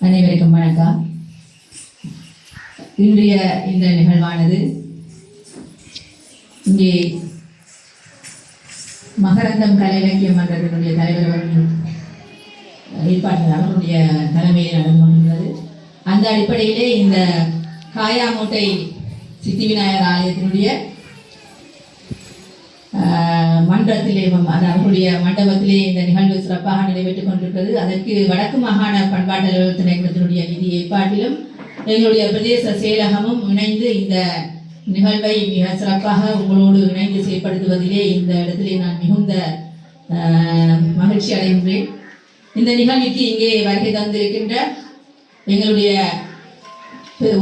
அனைவருக்கும் வணக்கம். இன்றைய இந்த நிகழ்வானது இங்கே மகரந்தம் கலை இலக்கிய மன்றத்தினுடைய தலைவர் அவர்கள் ஏற்பாட்டில் அவர்களுடைய தலைமையில் நடந்து கொண்டுள்ளது அந்த அடிப்படையிலே இந்த காயாமூட்டை சித்தி விநாயகர் ஆலயத்தினுடைய மன்றத்திலே அவர்களுடைய மண்டபத்திலே இந்த நிகழ்வு சிறப்பாக நடைபெற்றுக் கொண்டிருக்கிறது. அதற்கு வடக்கு மாகாண பண்பாட்டு அலுவலக திணைக்களத்தினுடைய நிதி ஏற்பாட்டிலும் எங்களுடைய பிரதேச செயலகமும் இணைந்து இந்த நிகழ்வை மிக சிறப்பாக உங்களோடு இணைந்து செயற்படுத்துவதிலே இந்த இடத்திலே நான் மிகுந்த மகிழ்ச்சி அடைகின்றேன். இந்த நிகழ்வுக்கு இங்கே வருகை தந்திருக்கின்ற எங்களுடைய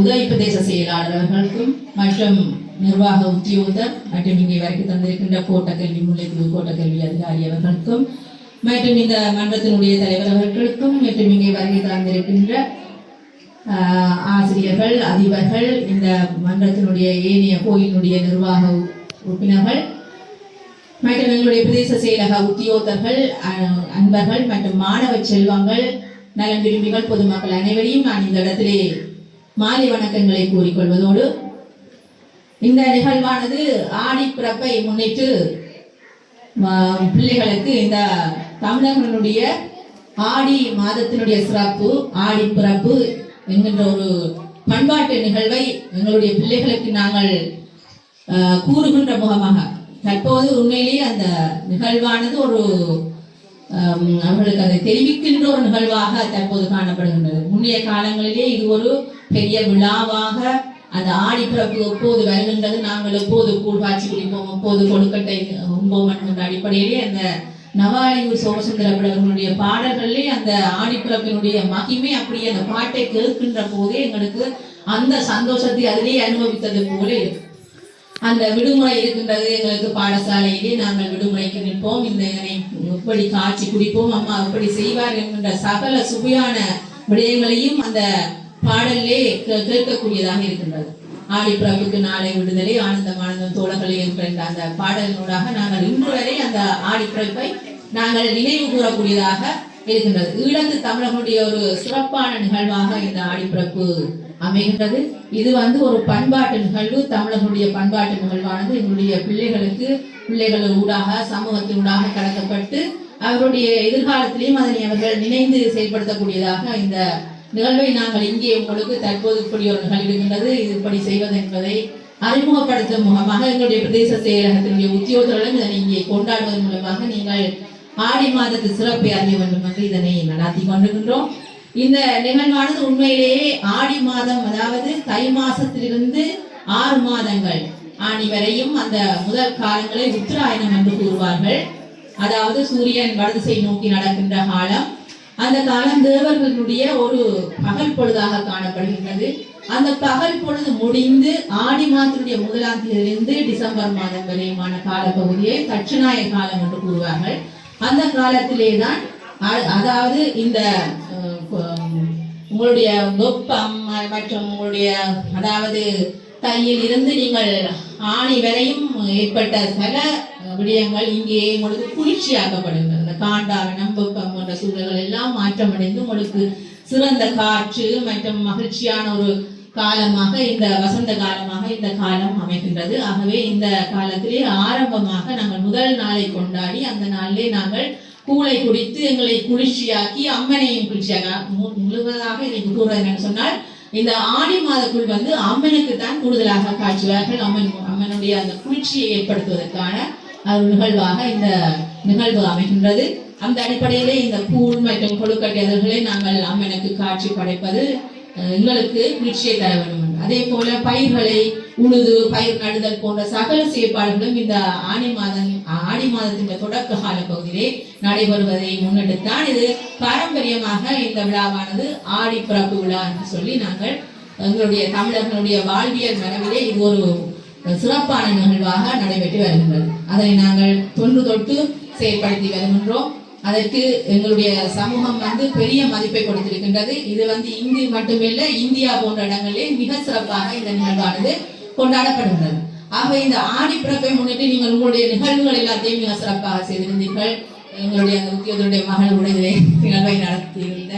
உதவி பிரதேச செயலாளர் அவர்களுக்கும் மற்றும் நிர்வாக உத்தியோகத்தர் மற்றும் இங்கே வரைக்கும் தந்திருக்கின்ற கோட்டக்கல்வி முல்லைக்குழு கோட்டக்கல்வி அதிகாரி அவர்களுக்கும் மற்றும் இந்த மன்றத்தினுடைய தலைவர் அவர்களுக்கும் மற்றும் இங்கே வருகை தந்திருக்கின்ற ஆசிரியர்கள் அதிபர்கள் இந்த மன்றத்தினுடைய ஏனைய கோயிலினுடைய நிர்வாக உ- உறுப்பினர்கள் மற்றும் எங்களுடைய பிரதேச செயலக உத்தியோகர்கள் அன்பர்கள் மற்றும் மாணவ செல்வங்கள் நலன் விரும்பிகள் பொதுமக்கள் அனைவரையும் நான் இந்த இடத்திலே மாலை வணக்கங்களை கூறிக்கொள்வதோடு இந்த நிகழ்வானது ஆடி பிறப்பை முன்னிட்டு பிள்ளைகளுக்கு இந்த தமிழர்களுடைய ஆடி மாதத்தினுடைய சிறப்பு ஆடி பிறப்பு என்கின்ற ஒரு பண்பாட்டு நிகழ்வை எங்களுடைய பிள்ளைகளுக்கு நாங்கள் கூறுகின்ற முகமாக. தற்போது உண்மையிலேயே அந்த நிகழ்வானது ஒரு அவர்களுக்கு அதை தெரிவிக்கின்ற ஒரு நிகழ்வாக தற்போது காணப்படுகின்றது. முன்னைய காலங்களிலே இது ஒரு பெரிய விழாவாக அந்த ஆடிப்பிறப்பு எப்போது வருகின்றது நாங்கள் எப்போது கூழ் காட்சி குடிப்போம் எப்போது கொழுக்கட்டை உண்போம் என்கின்ற அடிப்படையிலே அந்த நவாலியூர் சோமசுந்தர அவர்களுடைய பாடல்களிலே அந்த ஆடிப்பிறப்பினுடைய மகிமை அப்படியே அந்த பாட்டை கேட்கின்ற போதே எங்களுக்கு அந்த சந்தோஷத்தை அதிலே அனுபவித்தது போல இருக்கு. அந்த விடுமுறை இருக்கின்றது எங்களுக்கு பாடசாலையிலே நாங்கள் விடுமுறைக்கு நிற்போம். இந்த எப்படி காட்சி குடிப்போம் அம்மா எப்படி செய்வார் என்கின்ற சகல சுவையான விடயங்களையும் அந்த பாடல்லே கே- கேட்கக்கூடியதாக இருக்கின்றது. ஆடிப்பிறப்புக்கு நாளை விடுதலை ஆனந்தம் ஆனந்தம் தோழர்களே என்கின்ற அந்த பாடலினூடாக நாங்கள் இன்று வரை அந்த ஆடிப்பிறப்பை நாங்கள் நினைவு கூறக்கூடியதாக இருக்கின்றது. ஈழத்து தமிழர்களுடைய ஒரு சிறப்பான நிகழ்வாக இந்த ஆடிப்பிறப்பு அமைகின்றது. இது வந்து ஒரு பண்பாட்டு நிகழ்வு. தமிழர்களுடைய பண்பாட்டு நிகழ்வானது எங்களுடைய பிள்ளைகளுக்கு பிள்ளைகள் ஊடாக சமூகத்தின் ஊடாக கடத்தப்பட்டு அவருடைய எதிர்காலத்திலையும் அதனை அவர்கள் நினைந்து செயல்படுத்தக்கூடியதாக இந்த நிகழ்வை நாங்கள் இங்கே உங்களுக்கு தற்போது இப்படி ஒரு நிகழ்வு இது இப்படி செய்வது என்பதை அறிமுகப்படுத்தும் முகமாக எங்களுடைய பிரதேச செயலகத்தினுடைய உத்தியோகர்களும் இதனை இங்கே கொண்டாடுவதன் மூலமாக நீங்கள் ஆடி மாதத்து சிறப்பை அறிய வேண்டும் என்று இதனை நடாத்தி கொண்டிருக்கின்றோம். இந்த நிகழ்வானது உண்மையிலேயே ஆடி மாதம் அதாவது தை மாசத்திலிருந்து ஆறு மாதங்கள் ஆணி வரையும் அந்த முதல் காலங்களை உத்தராயணம் என்று கூறுவார்கள். அதாவது சூரியன் வடதிசை நோக்கி நடக்கின்ற காலம் அந்த காலம் தேவர்களுடைய ஒரு பகல் பொழுதாக காணப்படுகின்றது. அந்த பகல் பொழுது முடிந்து ஆடி மாதத்துடைய முதலாம் தேதியிலிருந்து டிசம்பர் மாதம் வரையுமான காலப்பகுதியை தட்சிணாய காலம் என்று கூறுவார்கள். அந்த காலத்திலே தான் அதாவது இந்த உங்களுடைய வெப்பம் மற்றும் உங்களுடைய அதாவது தையில் இருந்து நீங்கள் ஆணி வரையும் ஏற்பட்ட சில விடயங்கள் இங்கே உங்களுக்கு குளிர்ச்சியாக்கப்படுகிறது இந்த காண்டாவனம் வெப்பம் போன்ற சூழல்கள் எல்லாம் மாற்றமடைந்து உங்களுக்கு சிறந்த காற்று மற்றும் மகிழ்ச்சியான ஒரு காலமாக இந்த வசந்த காலமாக இந்த காலம் அமைகின்றது. ஆகவே இந்த காலத்திலே ஆரம்பமாக நாங்கள் முதல் நாளை கொண்டாடி அந்த நாளிலே நாங்கள் கூளை குடித்து எங்களை குளிர்ச்சியாக்கி அம்மனையும் குளிர்ச்சியாக முழுவதாக இதை கூறுவது என்று சொன்னால் இந்த ஆடி மாதக்குள் வந்து அம்மனுக்கு தான் கூடுதலாக காட்சியாளர்கள் அம்மன் அம்மனுடைய அந்த குளிர்ச்சியை ஏற்படுத்துவதற்கான ஒரு நிகழ்வாக இந்த நிகழ்வு அமைகின்றது. அந்த அடிப்படையிலே இந்த கூழ் மற்றும் கொழுக்கட்டை அதர்களை நாங்கள் அம்மனுக்கு காட்சி படைப்பது எங்களுக்கு குளிர்ச்சியை தர வேண்டும். அதே போல பயிர்களை உழுது பயிர் நடுதல் போன்ற சகல செயற்பாடுகளும் இந்த ஆணி மாதம் ஆணி மாதத்தின் தொடக்க கால பகுதியிலே நடைபெறுவதை முன்னெடுத்தான் இது பாரம்பரியமாக இந்த விழாவானது ஆடி பிறப்பு விழா என்று சொல்லி நாங்கள் எங்களுடைய தமிழர்களுடைய வாழ்வியல் மரபிலே இது ஒரு சிறப்பான நிகழ்வாக நடைபெற்று வருகின்றது. அதனை நாங்கள் தொன்று தொட்டு செயற்படுத்தி வருகின்றோம். அதற்கு எங்களுடைய சமூகம் வந்து பெரிய மதிப்பை கொடுத்திருக்கின்றது. இது வந்து இங்கு மட்டுமில்லை இந்தியா போன்ற இடங்களிலே மிக சிறப்பாக இந்த நிகழ்வானது கொண்டாடப்படுகிறது. ஆக இந்த ஆடி பிறப்பை முன்னிட்டு நீங்கள் உங்களுடைய நிகழ்வுகள் எல்லாத்தையும் மிக சிறப்பாக செய்திருந்தீர்கள். எங்களுடைய அந்த உத்தியோகருடைய மகளுடைய நிகழ்வை நடத்தியிருந்த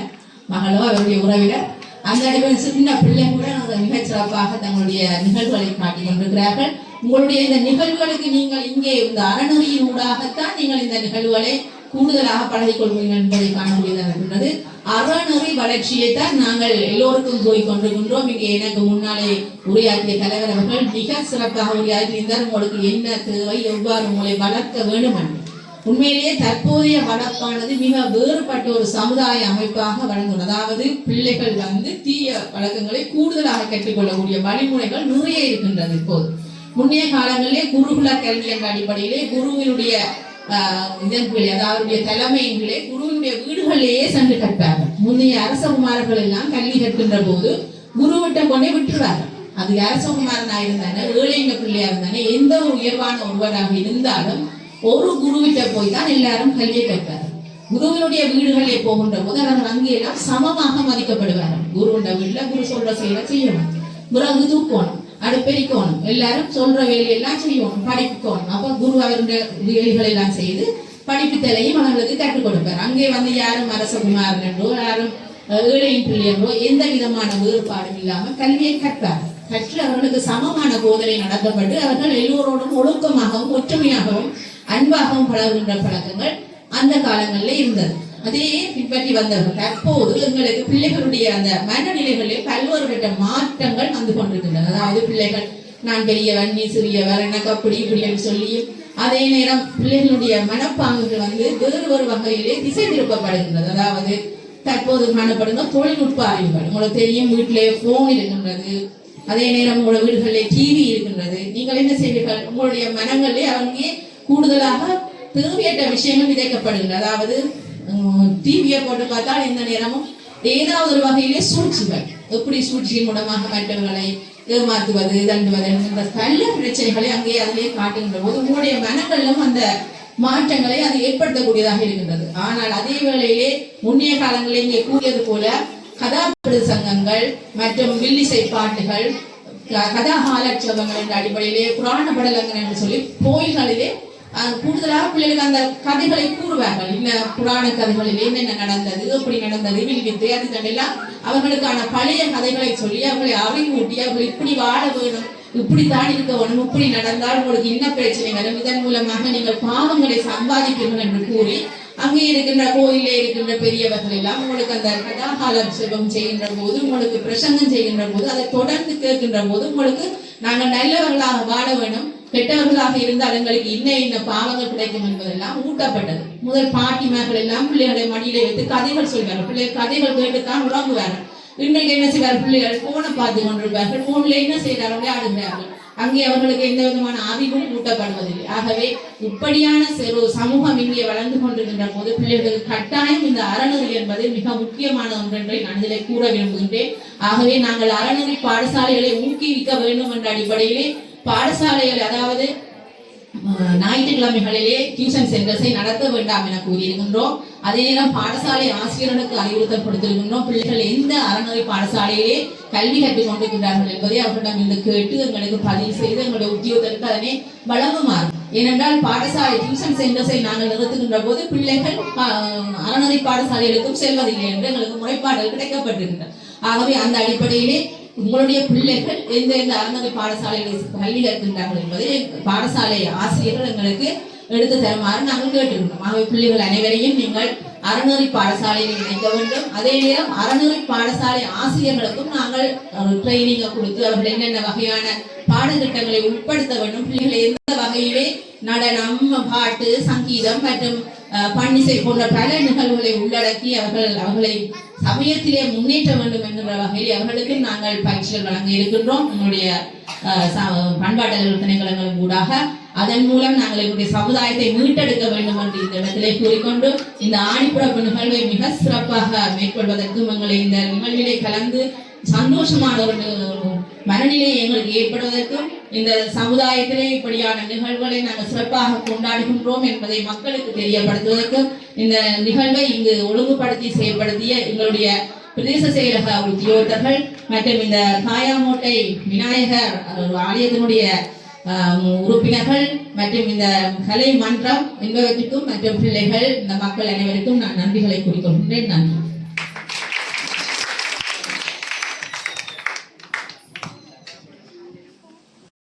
மகளோ அவருடைய உறவினர். அந்த அடிப்படையில் சின்ன பிள்ளை கூட மிகச் சிறப்பாக தங்களுடைய நிகழ்வுகளை காட்டிக் கொண்டிருக்கிறார்கள். உங்களுடைய இந்த நிகழ்வுகளுக்கு நீங்கள் இங்கே இந்த அறநெறியின் ஊடாகத்தான் நீங்கள் இந்த நிகழ்வுகளை கூடுதலாக பழகிக் கொள்வீர்கள் என்பதை காணக்கூடியதாக இருக்கின்றது. அறநெறி வளர்ச்சியை தான் நாங்கள் எல்லோருக்கும் போய் கொண்டிருக்கின்றோம். இங்கே எனக்கு முன்னாலே உரையாற்றிய தலைவர் அவர்கள் மிக சிறப்பாக உரையாற்றியிருந்தார் உங்களுக்கு என்ன தேவை? எவ்வாறு உங்களை வளர்க்க வேண்டும்? என்று. உண்மையிலேயே தற்போதைய வளர்ப்பானது மிக வேறுபட்ட ஒரு சமுதாய அமைப்பாக வளர்ந்துள்ளது. அதாவது பிள்ளைகள் வந்து தீய பழக்கங்களை கூடுதலாக கற்றுக்கொள்ளக்கூடிய வழிமுறைகள் நிறைய இருக்கின்றது இப்போது. முன்னைய காலங்களிலே குருகுல கல்வி என்ற அடிப்படையிலே குருவினுடைய ஆஹ், இதன் அதாவது அவருடைய குருவினுடைய வீடுகளிலேயே சென்று கற்பார்கள் முன்னைய அரசகுமாரர்கள் எல்லாம் கல்வி கற்கின்ற போது குருவிட்ட கொண்டே விட்டுருவார்கள் அது அரசகுமாரனா இருந்தானே? ஏழைங்க பிள்ளையா இருந்தானே? எந்த ஒரு உயர்வான ஒருவராக இருந்தாலும் ஒரு குருவிட்ட போய் தான் எல்லாரும் கல்வியை கற்பார்கள் குருவினுடைய வீடுகளிலே போகின்ற போது அவர்கள் அங்கேயெல்லாம் சமமாக மதிக்கப்படுவார்கள். குருவிட வீட்டில் குரு சொல்ற செயலை செய்யணும். பிறகு தூக்கணும். அடுப்பெரிக்கணும் எல்லாரும் சொல்ற வேலையெல்லாம் செய்யணும் படிப்புக்கணும் அப்ப குரு அவருடைய வேலைகளை எல்லாம் செய்து படிப்புத்தலையும் அவர்களுக்கு கற்றுக் கொடுப்பார். அங்கே வந்து யாரும் அரசகுமாரன் என்றோ யாரும் ஏழையின் பிள்ளை எந்த விதமான வேறுபாடும் இல்லாமல் கல்வியை கற்பார் கற்று அவர்களுக்கு சமமான போதனை நடத்தப்பட்டு அவர்கள் எல்லோரோடும் ஒழுக்கமாகவும் ஒற்றுமையாகவும் அன்பாகவும் பழகுகின்ற பழக்கங்கள் அந்த காலங்களில் இருந்தது. அதையே பின்பற்றி வந்தவர்கள். தற்போது எங்களுக்கு பிள்ளைகளுடைய அந்த மனநிலைகளில் பல்வேறுபட்ட மாற்றங்கள் வந்து கொண்டிருக்கின்றன. அதாவது பிள்ளைகள் நான் பெரியவன் நீ சிறியவர் எனக்கு அப்படி இப்படி சொல்லி அதே நேரம் பிள்ளைகளுடைய மனப்பாங்குகள் வந்து வேறு ஒரு வகையிலே திசை திருப்பப்படுகின்றது. அதாவது தற்போது காணப்படுங்க தொழில்நுட்ப அறிவுகள். உங்களுக்கு தெரியும் வீட்டிலே போன் இருக்கின்றது. அதே நேரம் உங்களோட வீடுகளிலே டிவி இருக்கின்றது. நீங்கள் என்ன செய்வீர்கள்? உங்களுடைய மனங்களிலே அங்கே கூடுதலாக தேவையற்ற விஷயங்கள் விதைக்கப்படுகின்றன. அதாவது டிவியை போட்டு பார்த்தால் எந்த நேரமும் ஏதாவது ஒரு வகையிலே சூழ்ச்சிகள். எப்படி சூழ்ச்சியின் மூலமாக மற்றவர்களை ஏமாத்துவது தண்டுவது என்கின்ற பல பிரச்சனைகளை அங்கே அதிலே காட்டுகின்ற போது உங்களுடைய மனங்களிலும் அந்த மாற்றங்களை அது ஏற்படுத்தக்கூடியதாக இருக்கின்றது. ஆனால் அதே வேளையிலே முன்னைய காலங்களில் இங்கே கூறியது போல கதாபாடு சங்கங்கள் மற்றும் வில்லிசை பாட்டுகள் கதா கதாகாலட்சேபங்கள் என்ற அடிப்படையிலே புராண படலங்கள் என்று சொல்லி கோயில்களிலே கூடுதலாக பிள்ளைகளுக்கு அந்த கதைகளை கூறுவார்கள். இந்த புராண கதைகளில் என்னென்ன நடந்தது எப்படி நடந்தது வில்வித்தை அது இதெல்லாம் அவர்களுக்கான பழைய கதைகளை சொல்லி அவர்களை அறிவூட்டி அவர்கள் இப்படி வாழ வேணும் இப்படித்தான் இருக்க வேணும் இப்படி நடந்தால் உங்களுக்கு என்ன பிரச்சனை வரும்? இதன் மூலமாக நீங்கள் பாவங்களை சம்பாதிப்பீர்கள் என்று கூறி அங்கே இருக்கின்ற கோயிலே இருக்கின்ற பெரியவர்கள் எல்லாம் உங்களுக்கு அந்த கதாகாலட்சேபம் செய்கின்ற போது உங்களுக்கு பிரசங்கம் செய்கின்ற போது அதை தொடர்ந்து கேட்கின்ற போது உங்களுக்கு நாங்கள் நல்லவர்களாக வாழ வேணும். கெட்டவர்களாக இருந்தால் எங்களுக்கு இன்ன இன்ன பாவங்கள் கிடைக்கும் என்பதெல்லாம் ஊட்டப்பட்டது. முதல் பாட்டிமார்கள் எல்லாம் பிள்ளைகளை மடியிலே வைத்து கதைகள் சொல்வார்கள். பிள்ளைகள் கதைகள் கேட்டுத்தான் உறங்குவார்கள். இன்றைக்கு என்ன செய்வார்கள்? பிள்ளைகள் போனை பார்த்து கொண்டிருப்பார்கள். போன்ல என்ன செய்கிறார்கள் விளையாடுகிறார்கள். அங்கே அவர்களுக்கு எந்த விதமான அறிவும் ஊட்டப்படுவதில்லை. ஆகவே இப்படியான சிறு சமூகம் இங்கே வளர்ந்து கொண்டிருக்கின்ற போது பிள்ளைகளுக்கு கட்டாயம் இந்த அறநெறி என்பது மிக முக்கியமான ஒன்று என்று நான் இதில் கூற விரும்புகின்றேன். ஆகவே நாங்கள் அறநெறி பாடசாலைகளை ஊக்குவிக்க வேண்டும் என்ற அடிப்படையிலே பாடசாலைகள் அதாவது ஞாயிற்றுக்கிழமைகளிலே டியூஷன் சென்டர்ஸை நடத்த வேண்டாம் என கூறியிருக்கின்றோம். அதே நேரம் பாடசாலை ஆசிரியர்களுக்கு அறிவுறுத்தல் கொடுத்திருக்கின்றோம் பிள்ளைகள் எந்த அறநிலை பாடசாலையிலே கல்வி கற்றுக் கொண்டிருக்கிறார்கள் என்பதை அவர்களிடம் இருந்து கேட்டு எங்களுக்கு பதிவு செய்து எங்களுடைய உத்தியோகத்திற்கு அதனை வழங்குமாறு. ஏனென்றால் பாடசாலை டியூஷன் சென்டர்ஸை நாங்கள் நிறுத்துகின்ற போது பிள்ளைகள் அறநிலை பாடசாலைகளுக்கும் செல்வதில்லை என்று எங்களுக்கு முறைப்பாடுகள் கிடைக்கப்பட்டிருக்கின்றன. ஆகவே அந்த அடிப்படையிலே உங்களுடைய பிள்ளைகள் எந்த எந்த அறநிலை பாடசாலைகளை பள்ளியில் இருக்கின்றார்கள் என்பதை பாடசாலை ஆசிரியர்கள் எங்களுக்கு எடுத்து தருமாறு நாங்கள் கேட்டிருக்கிறோம் ஆகவே பிள்ளைகள் அனைவரையும் நீங்கள் அறநெறி பாடசாலையில் இணைக்க வேண்டும். அதே நேரம் அறநெறி பாடசாலை ஆசிரியர்களுக்கும் நாங்கள் ட்ரைனிங்கை கொடுத்து அவர்கள் என்னென்ன வகையான பாடத்திட்டங்களை உட்படுத்த வேண்டும் பிள்ளைகளை எந்த வகையிலே நடனம் பாட்டு சங்கீதம் மற்றும் பன்னிசை போன்ற பல நிகழ்வுகளை உள்ளடக்கி அவர்கள் அவர்களை சமயத்திலே முன்னேற்ற வேண்டும் என்கிற வகையில் அவர்களுக்கு நாங்கள் பயிற்சிகள் வழங்க இருக்கின்றோம். உங்களுடைய ச- பண்பாட்டு திணைக்களங்களின் ஊடாக. அதன் மூலம் நாங்கள் எங்களுடைய சமுதாயத்தை மீட்டெடுக்க வேண்டும் என்று இந்த இடத்திலே கூறிக்கொண்டு இந்த ஆணிப்புறப்பு நிகழ்வை மிக சிறப்பாக மேற்கொள்வதற்கும் எங்களை இந்த நிகழ்விலே கலந்து சந்தோஷமான ஒரு மனநிலை எங்களுக்கு ஏற்படுவதற்கும் இந்த சமுதாயத்திலே இப்படியான நிகழ்வுகளை நாங்கள் சிறப்பாக கொண்டாடுகின்றோம் என்பதை மக்களுக்கு தெரியப்படுத்துவதற்கும் இந்த நிகழ்வை இங்கு ஒழுங்குபடுத்தி செயல்படுத்திய எங்களுடைய பிரதேச செயலக உத்தியோகத்தர்கள் மற்றும் இந்த காயாமோட்டை விநாயகர் ஆலயத்தினுடைய உறுப்பினர்கள் மற்றும் இந்த கலை மன்றம் என்பவற்றுக்கும் மற்றும் பிள்ளைகள் இந்த மக்கள் அனைவருக்கும் நான் நன்றிகளை குறிக்கொள்கின்றேன். நன்றி.